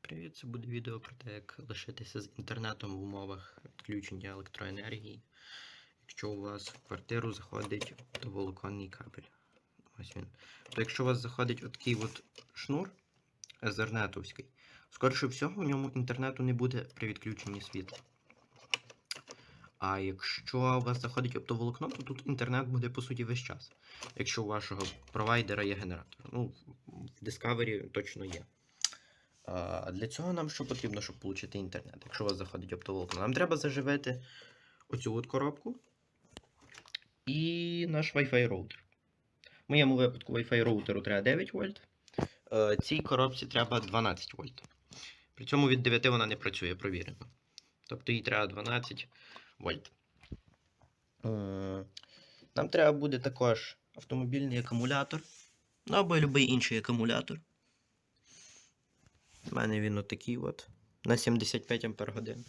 Привіт, це буде відео про те, як лишитися з інтернетом в умовах відключення електроенергії, якщо у вас в квартиру заходить доволоконний кабель. Ось він. То якщо у вас заходить отакий от шнурезернетовський, скоріше всього, в ньому інтернету не буде при відключенні світла. А якщо у вас заходить оптоволокно, то тут інтернет буде по суті весь час. Якщо у вашого провайдера є генератор. Ну, в Discovery точно є. Для цього нам що потрібно, щоб отримати інтернет, якщо у вас заходить оптоволокно? Нам треба заживити оцю от коробку і наш Wi-Fi роутер. В моєму випадку Wi-Fi роутеру треба 9 вольт. Е, Цій коробці треба 12 вольт. При цьому від 9 вона не працює, провірено. Тобто їй треба 12 вольт. Е, Нам треба буде також автомобільний акумулятор. Ну або будь-який інший акумулятор. У мене він отакий от. На 75 Ампер годин.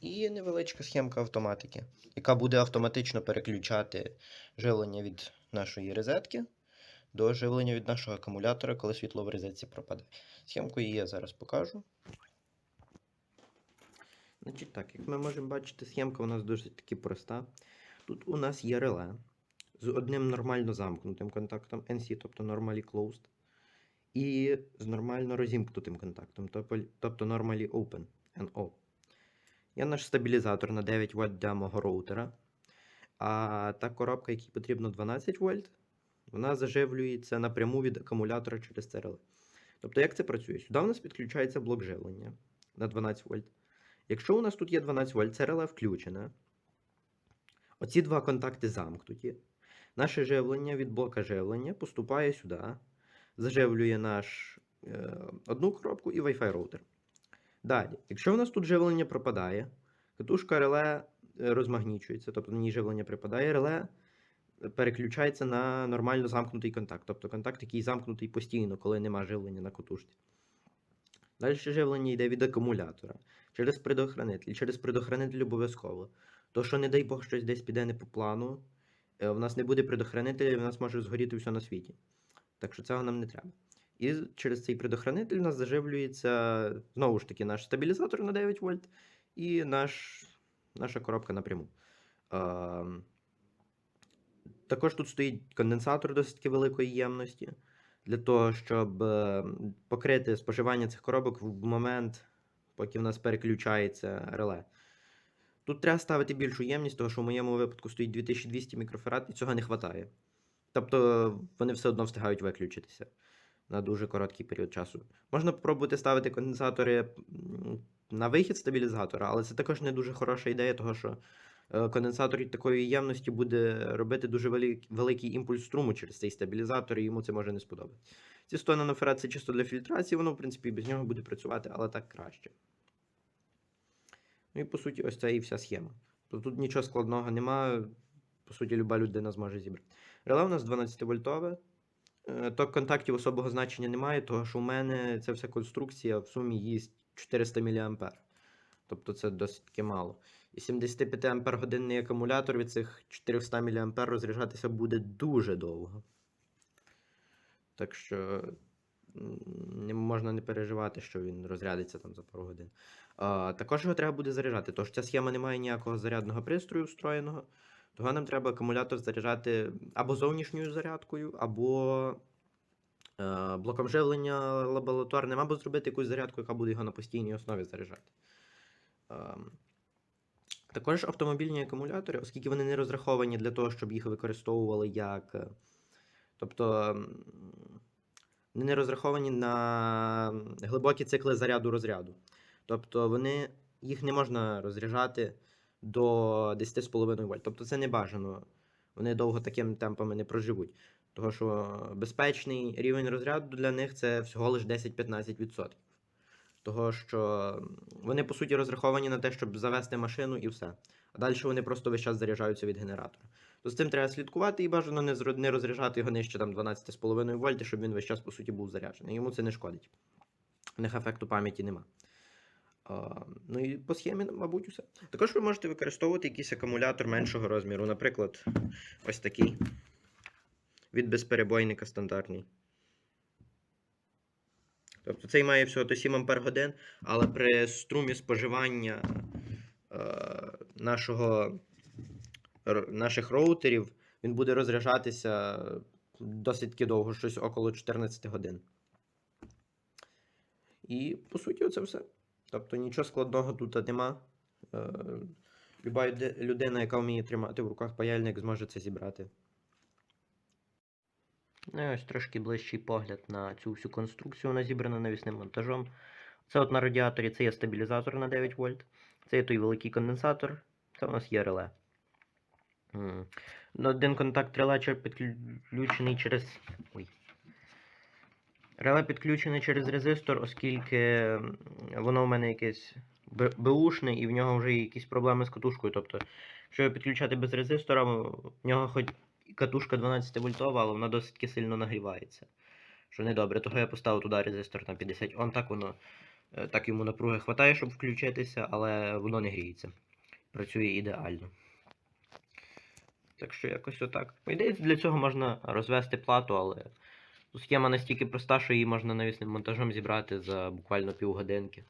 І невеличка схемка автоматики, яка буде автоматично переключати живлення від нашої розетки до живлення від нашого акумулятора, коли світло в розетці пропаде. Схемку її я зараз покажу. Значить так, як ми можемо бачити, схемка у нас дуже таки проста. Тут у нас є реле з одним нормально замкнутим контактом NC, тобто normally closed і з нормально розімкнутим контактом, тобто- normally open NO. Є наш стабілізатор на 9 Вт для мого роутера. А та коробка, якій потрібно 12 вольт, вона заживлюється напряму від акумулятора через це реле. Тобто, як це працює? Сюди у нас підключається блок живлення на 12 вольт. Якщо у нас тут є 12 вольт, це реле включене. Оці два контакти замкнуті. Наше живлення від блока живлення поступає сюди заживлює наш е, одну коробку і Wi-Fi роутер. Далі, якщо у нас тут живлення пропадає, катушка реле е, розмагнічується, тобто на ній живлення припадає, реле переключається на нормально замкнутий контакт, тобто контакт, який замкнутий постійно, коли нема живлення на катушці. Далі живлення йде від акумулятора через предохранитель. Через предохранитель обов'язково. То, що, не дай Бог, щось десь піде не по плану, е, в нас не буде предохранителя, і в нас може згоріти все на світі. Так що цього нам не треба. І через цей предохранитель у нас заживлюється знову ж таки наш стабілізатор на 9 вольт і наш, наша коробка напряму. А, також тут стоїть конденсатор досить великої ємності для того, щоб е, покрити споживання цих коробок в момент, поки в нас переключається реле. Тут треба ставити більшу ємність, тому що в моєму випадку стоїть 2200 мікрофарад, і цього не вистачає. Тобто вони все одно встигають виключитися на дуже короткий період часу. Можна спробувати ставити конденсатори на вихід стабілізатора, але це також не дуже хороша ідея, тому що е, конденсатор такої ємності буде робити дуже великий, імпульс струму через цей стабілізатор, і йому це може не сподобатися. Ці 100 нанофарад це чисто для фільтрації, воно, в принципі, без нього буде працювати, але так краще. Ну і по суті, ось це і вся схема. Тут нічого складного немає. По суті, люба людина зможе зібрати. Реле у нас 12 вольтове. Е, Ток контактів особого значення немає, тому що у мене ця вся конструкція в сумі їсть 400 мА. Тобто це досить таки мало. І 75 Ампер годинний акумулятор від цих 400 мА розряджатися буде дуже довго. Так що не можна не переживати, що він розрядиться там за пару годин. А, також його треба буде заряджати, тож ця схема не має ніякого зарядного пристрою встроєного. Того нам треба акумулятор заряджати або зовнішньою зарядкою, або е, блоком живлення лабораторним, або зробити якусь зарядку, яка буде його на постійній основі заряджати. Ем, також автомобільні акумулятори, оскільки вони не розраховані для того, щоб їх використовували як. е, Тобто вони не розраховані на глибокі цикли заряду розряду. Тобто вони, їх не можна розряджати до 10,5 вольт. Тобто це не бажано. Вони довго такими темпами не проживуть. Тому що безпечний рівень розряду для них це всього лише 10-15%. Того, що вони, по суті, розраховані на те, щоб завести машину і все. А далі вони просто весь час заряджаються від генератора. То з цим треба слідкувати і бажано не, розряджати його нижче там 12,5 вольт, щоб він весь час, по суті, був заряджений. Йому це не шкодить. В них ефекту пам'яті нема. Ну і по схемі, мабуть, усе. Також ви можете використовувати якийсь акумулятор меншого розміру, наприклад, ось такий. Від безперебойника стандартний. Тобто цей має всього то 7 Ампер годин, але при струмі споживання е, нашого, наших роутерів він буде розряджатися досить довго, щось около 14 годин. І по суті, це все. Тобто нічого складного тут нема. Е, Люба людина, яка вміє тримати в руках паяльник, зможе це зібрати. Ну ось трошки ближчий погляд на цю всю конструкцію. Вона зібрана навісним монтажом. Це от на радіаторі це є стабілізатор на 9 вольт. Це є той великий конденсатор. Це у нас є реле. М. Один контакт реле підключений через. Ой. Реле підключене через резистор, оскільки воно в мене якесь б- беушне і в нього вже якісь проблеми з катушкою. Тобто, якщо підключати без резистора, в нього хоч катушка 12 вольтова, але вона досить сильно нагрівається. Що недобре. Того я поставив туди резистор на 50 Ом, так воно е, так йому напруги хватає, щоб включитися, але воно не гріється. Працює ідеально. Так що якось отак. По ідеї, для цього можна розвести плату, але схема настільки проста, що її можна навісним монтажом зібрати за буквально півгодинки.